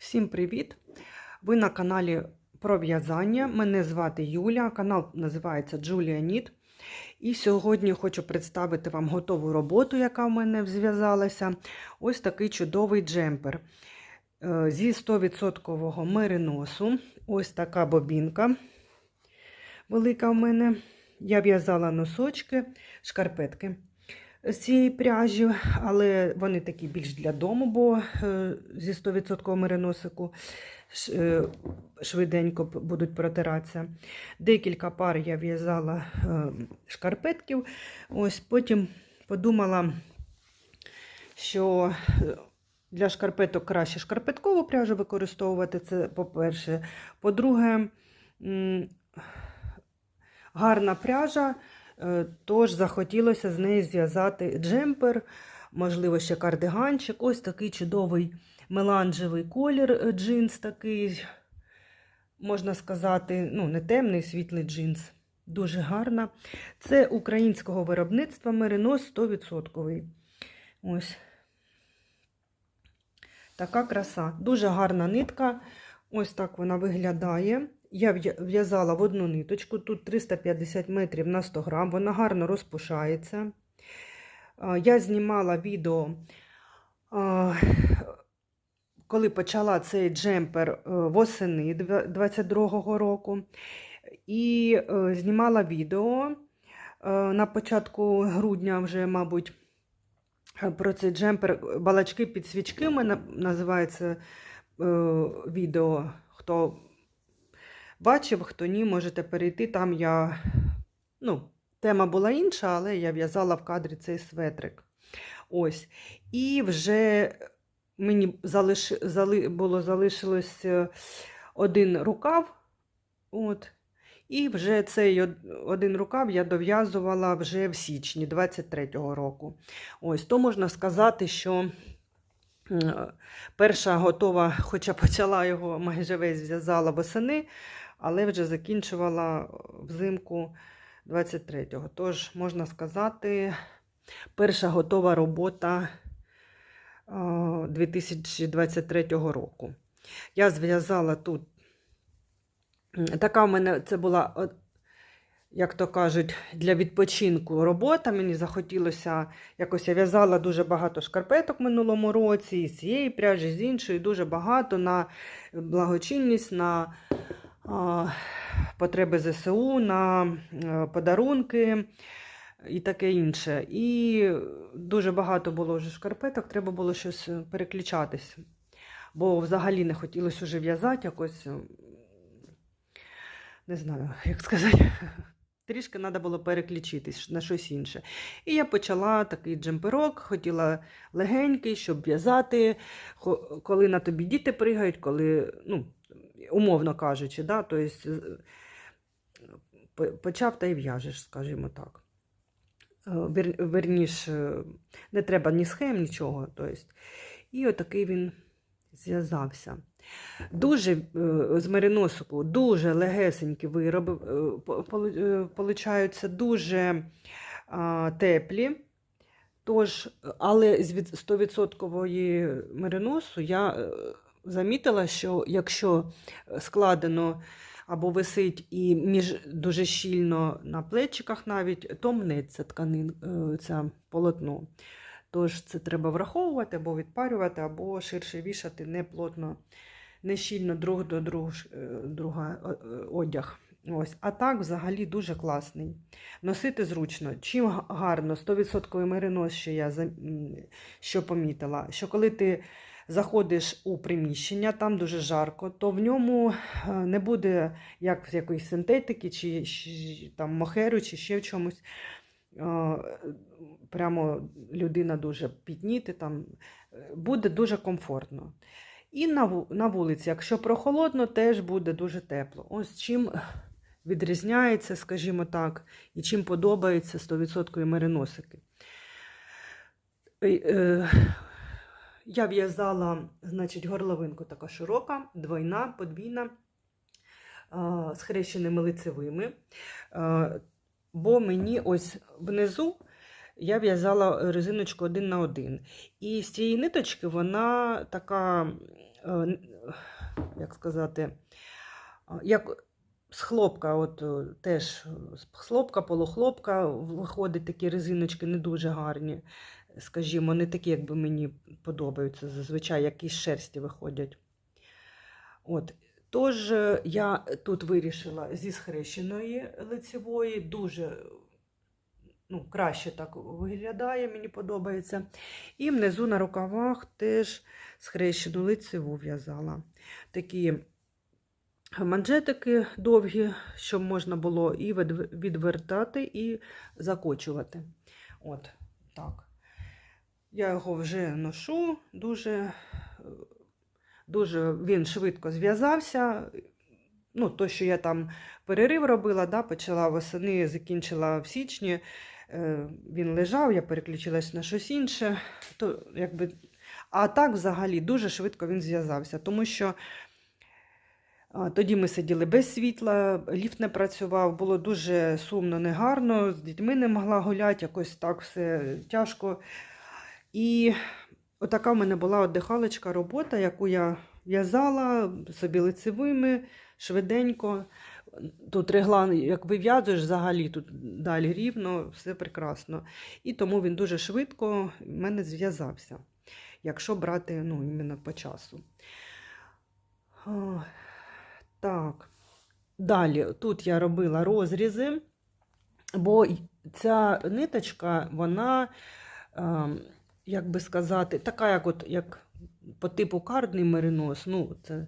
Всім привіт! Ви на каналі про в'язання. Мене звати Юля, канал називається Julia Knit. І сьогодні хочу представити вам готову роботу, яка в мене зв'язалася. Ось такий чудовий джемпер е, зі 100% мериносу. Ось така бобінка велика в мене. Я в'язала носочки, шкарпетки з цієї пряжі, але вони такі більш для дому, бо е, зі 100% мериносику е, швиденько будуть протиратися. Декілька пар я в'язала е, шкарпетків. Ось потім подумала, що для шкарпеток краще шкарпеткову пряжу використовувати. Це по-перше. По-друге, гарна пряжа. Е, Тож захотілося з неї зв'язати джемпер, можливо, ще кардиганчик. Ось такий чудовий меланжевий колір е, джинс такий, можна сказати, ну, не темний, світлий джинс. Дуже гарна. Це українського виробництва меринос 100%. Ось така краса. Дуже гарна нитка. Ось так вона виглядає. Я в'язала в одну ниточку, тут 350 метрів на 100 грам, вона гарно розпушається. Я знімала відео, коли почала цей джемпер е, восени 22-го року. І е, знімала відео е, на початку грудня вже, мабуть, про цей джемпер балачки під свічки мене називається відео. Хто бачив, хто ні, можете перейти. Там я, ну, тема була інша, але я в'язала в кадрі цей светрик. Ось. І вже мені залиш... зали... було залишилось е, один рукав. От. І вже цей один рукав я дов'язувала вже в січні 23-го року. Ось, то можна сказати, що е, перша готова, хоча почала його майже весь зв'язала восени, але вже закінчувала взимку 23-го. Тож, можна сказати, перша готова робота е, 2023 року. Я зв'язала тут. Така в мене це була, як то кажуть, для відпочинку робота. Мені захотілося якось я в'язала дуже багато шкарпеток в минулому році, з цієї пряжі, з іншої, дуже багато на благочинність, на потреби ЗСУ, на е, подарунки і таке інше. І дуже багато було вже шкарпеток, треба було щось е, переключатись. Бо взагалі не хотілося вже в'язати якось, е, не знаю, як сказати. Трішки треба було переключитись на щось інше. І я почала такий джемперок, хотіла легенький, щоб в'язати, коли на тобі діти пригають, коли, ну, умовно кажучи, да, тобто, почав та й в'яжеш, скажімо так. Е, Вер, верніш, е, не треба ні схем, нічого. Тобто. І отакий він зв'язався. Дуже е, з мериносику дуже легесенькі вироби е, по- полу- получаються, дуже теплі. Тож, але з від 100% мериносу я замітила, що якщо складено або висить і між дуже щільно на плечиках навіть, то мнеться тканин, е, це полотно. Тож це треба враховувати або відпарювати, або ширше вішати не плотно, не щільно друг до друг, е, друга е, е, одяг. Ось. А так взагалі дуже класний. Носити зручно. Чим гарно, 100% меринос, що я що помітила, що коли ти заходиш у приміщення, там дуже жарко, то в ньому е, не буде як з якоїсь синтетики, чи, там мохеру, чи ще в чомусь. Е, Прямо людина дуже пітніти, там е, буде дуже комфортно. І на вулиці, якщо прохолодно, теж буде дуже тепло. Ось чим відрізняється, скажімо так, і чим подобається 100% мериносики. Я в'язала, значить, горловинку така широка, двойна, подвійна, з хрещеними лицевими. Бо мені ось внизу я в'язала резиночку один на один. І з цієї ниточки вона така як сказати, як з хлопка, от е, теж з хлопка, полухлопка виходять такі резиночки не дуже гарні, скажімо, не такі, як би мені подобаються, зазвичай якісь шерсті виходять. От. Тож е, я тут вирішила зі схрещеної лицевої, дуже ну, краще так виглядає, мені подобається. І внизу на рукавах теж схрещену лицеву в'язала. Такі манжетики довгі, щоб можна було і відвертати, і закочувати. От так. Я його вже ношу, дуже, е, дуже він швидко зв'язався. Ну, то, що я там перерив робила, да, почала восени, закінчила в січні. Е, Він лежав, я переключилась на щось інше. То, якби... А так, взагалі, дуже швидко він зв'язався, тому що а, тоді ми сиділи без світла, ліфт не працював, було дуже сумно, негарно, з дітьми не могла гуляти, якось так все тяжко. І отака в мене була отдихалочка робота, яку я в'язала собі лицевими, швиденько. Тут реглан, як вив'язуєш, взагалі тут далі рівно, все прекрасно. І тому він дуже швидко в мене зв'язався, якщо брати ну, іменно по часу. О, так. Далі тут я робила розрізи, бо ця ниточка, вона, ем, як би сказати, така, як, от, як по типу кардний меринос. Ну, це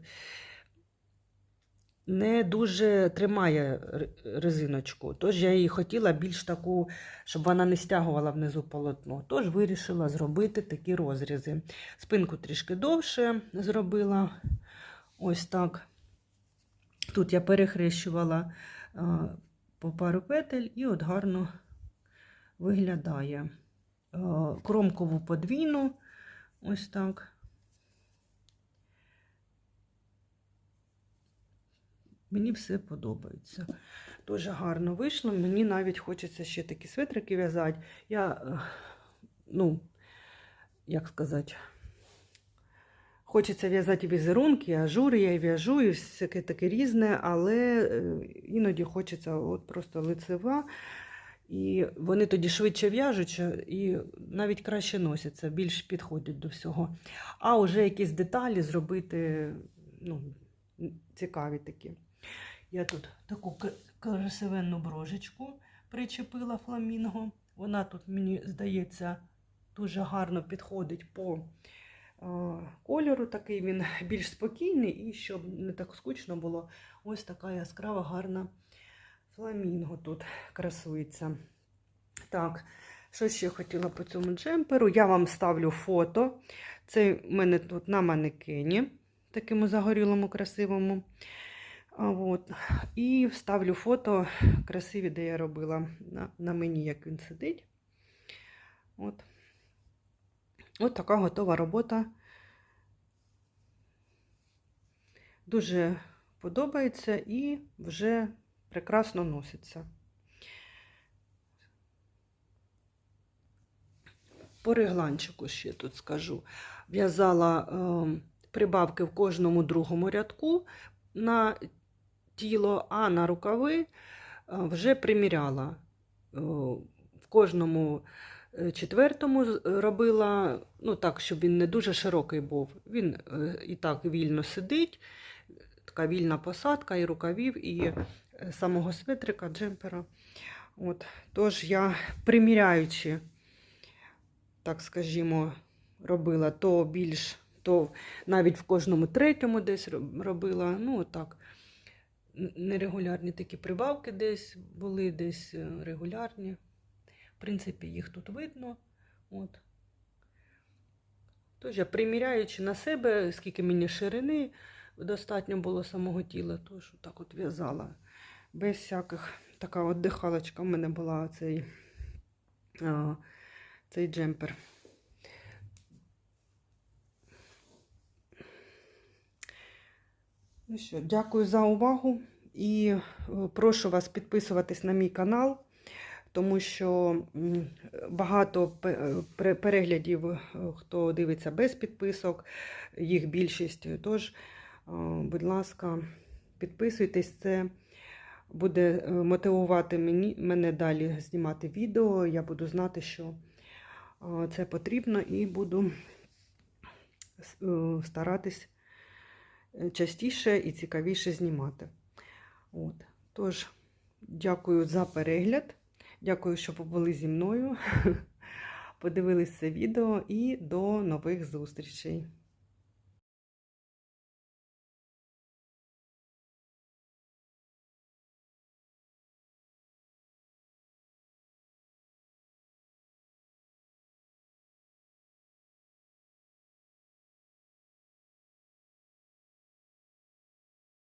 не дуже тримає резиночку. Тож я її хотіла більш таку, щоб вона не стягувала внизу полотно. Тож вирішила зробити такі розрізи. Спинку трішки довше зробила. Ось так. Тут я перехрещувала а, по пару петель і от гарно виглядає. А, Кромкову подвійну. Ось так. Мені все подобається. Дуже гарно вийшло. Мені навіть хочеться ще такі светрики в'язати. Я, е, ну, як сказати, хочеться в'язати візерунки, ажури, я в'яжу, і всяке таке різне, але е, іноді хочеться от просто лицева. І вони тоді швидше в'яжуться і навіть краще носяться, більш підходять до всього. А вже якісь деталі зробити ну, цікаві такі. Я тут таку красивенну брожечку причепила фламінго. Вона тут, мені здається, дуже гарно підходить по е, кольору. Такий він більш спокійний, і щоб не так скучно було, ось така яскрава, гарна фламінго тут красується. Так, що ще хотіла по цьому джемперу? Я вам ставлю фото. Це в мене тут на манекені, такому загорілому, красивому. От. І вставлю фото красиві, де я робила на, на мені, як він сидить. От. От така готова робота. Дуже подобається і вже прекрасно носиться. По регланчику ще тут скажу. В'язала е, прибавки в кожному другому рядку на тіло, а на рукави е, вже приміряла. Е, В кожному е, четвертому робила, ну так, щоб він не дуже широкий був. Він і так вільно сидить, така вільна посадка і рукавів, і е, самого светрика, джемпера. От. Тож я приміряючи, так скажімо, робила то більш, то навіть в кожному третьому десь робила. Ну, отак. Нерегулярні такі прибавки десь були, десь е, регулярні. В принципі, їх тут видно. От. Тож я приміряючи на себе, скільки мені ширини достатньо було самого тіла, тож так от в'язала. Без всяких. Така от дихалочка в мене була цей, а, цей джемпер. Ну що, дякую за увагу і е, прошу вас підписуватись на мій канал, тому що багато е, пере- переглядів, е, хто дивиться без підписок, їх більшість. Тож Будь ласка, підписуйтесь, це буде е, мотивувати мені, мене далі знімати відео. Я буду знати, що е, це потрібно, і буду е, старатись е, частіше і цікавіше знімати. От. Тож, дякую за перегляд. Дякую, що побули зі мною. Подивились це відео і до нових зустрічей.